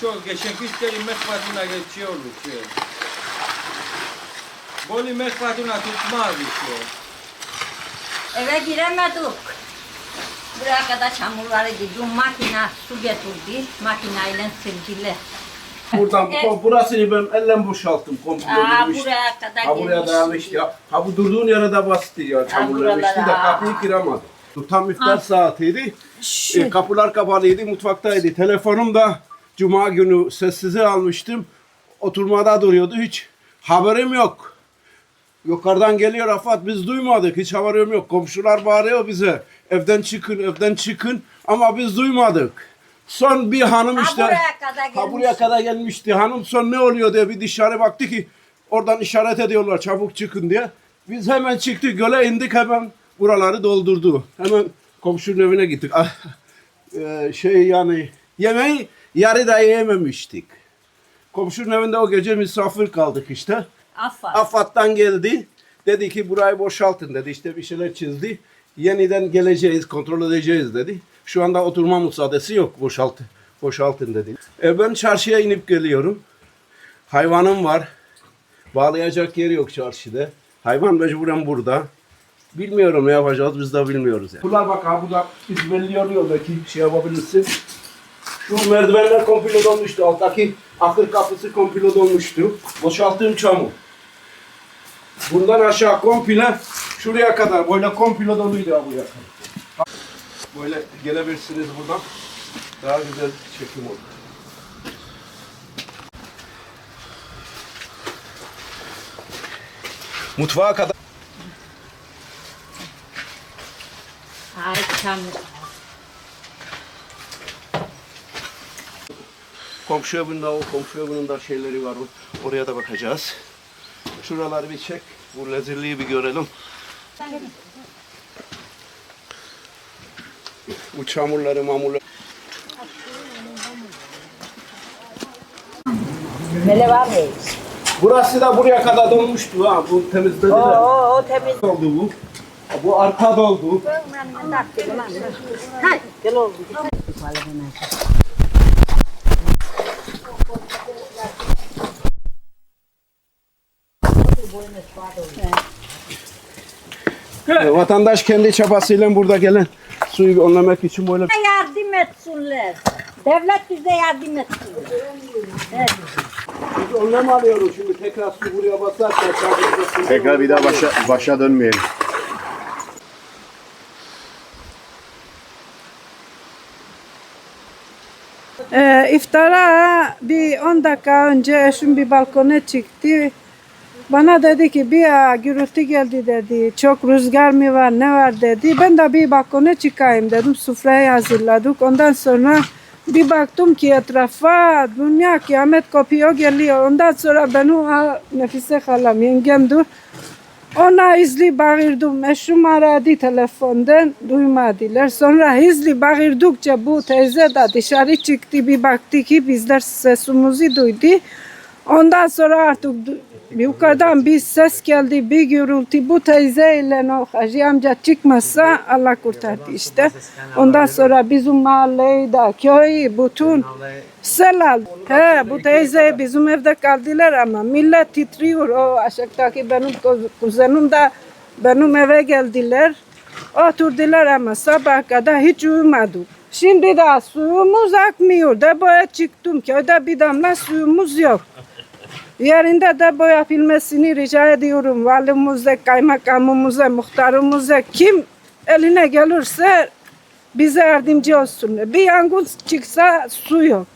Şu geçen kış de yemek fatuna geçiyor şey. Bol yemek fatuna tutmaz şey. Eve giremedik. Buraya kadar çamurları gidiyor. Makine su getirdi. Makineyle sildiler. Buradan Evet. bu, burasını ben elle boşalttım komple. Aa, buraya kadar Ha buraya dayanmıştı ya. Ha bu durduğun yere de bastı ya işte de kapıyı kıramadı. Bu Tam iftar saatiydi. E, kapılar kapalıydı, mutfaktaydı. Telefonum da cuma günü sessize almıştım. Oturmada duruyordu hiç haberim yok. Yukarıdan geliyor Afat biz duymadık hiç haberim yok. Komşular bağırıyor bize evden çıkın evden çıkın ama biz duymadık. Son bir hanım Ha, işte buraya kadar ha buraya gelmiş. kadar gelmişti. Hanım son ne oluyor diye bir dışarı baktı ki oradan işaret ediyorlar çabuk çıkın diye. Biz hemen çıktık göle indik hemen buraları doldurdu. Hemen komşunun evine gittik. Ah, eee, şey yani yemeği yarıda yememiştik. Komşunun evinde o gece misafir kaldık işte. Affat. Afat'tan geldi. Dedi ki burayı boşaltın dedi. İşte bir şeyler çizdi. Yeniden geleceğiz, kontrol edeceğiz dedi. Şu anda oturma müsaadesi yok. Boşaltın, boşaltın dedi. E ben çarşıya inip geliyorum. Hayvanım var. Bağlayacak yer yok çarşıda. Hayvan mecburen burada. Bilmiyorum ne yapacağız biz de bilmiyoruz. Yani. Bunlar bak ha bu da biz belli oluyor belki şey yapabilirsin. Şu merdivenler komple dolmuştu. Alttaki akır kapısı komple dolmuştu. Boşalttığım çamur. Bundan aşağı komple şuraya kadar böyle komple doluydu ha buraya kadar. Böyle gelebilirsiniz buradan. Daha güzel çekim olur. Mutfağa kadar. Çamur. Komşu evinde o komşu evinin de şeyleri var. Oraya da bakacağız. Şuraları bir çek. Bu lezzetliği bir görelim. Bu çamurları mamurları. Böyle var mı? Burası da buraya kadar dolmuştu ha. Bu temizlediler. Oo, o temiz. Doldu bu. Bu arka doldu. Hay, gel oğlum. E, Vatandaş kendi çabasıyla burada gelen suyu önlemek için böyle Yardım etsinler. Devlet bize yardım etsin. Evet. Biz önlem alıyoruz şimdi tekrar su buraya basarsa Tekrar bir daha başa, başa dönmeyelim. Ee, iftara bir 10 dakika önce eşim bir balkona çıktı. Bana dedi ki bir ya, gürültü geldi dedi. Çok rüzgar mı var ne var dedi. Ben de bir balkona çıkayım dedim. Sufrayı hazırladık. Ondan sonra bir baktım ki etrafa dünya kıyamet kopuyor geliyor. Ondan sonra benim ha, Nefise halam yengemdir. Ona hızlı bağırdım. Eşim aradı telefondan duymadılar. Sonra hızlı bağırdıkça bu teyze de dışarı çıktı. Bir baktı ki bizler sesimizi duydu. Ondan sonra artık yukarıdan bir ses geldi, bir gürültü. Bu teyze ile o Hacı amca çıkmasa Allah kurtardı işte. Ondan sonra bizim mahalleyi de köyü bütün sel aldı. He, bu teyze bizim evde kaldılar ama millet titriyor. O aşağıdaki benim kuz- kuzenim de benim eve geldiler. Oturdular ama sabah kadar hiç uyumadık. Şimdi de suyumuz akmıyor. Depoya çıktım köyde bir damla suyumuz yok. Yerinde de bu yapılmasını rica ediyorum. Valimize, kaymakamımıza, muhtarımıza kim eline gelirse bize yardımcı olsun. Bir yangın çıksa su yok.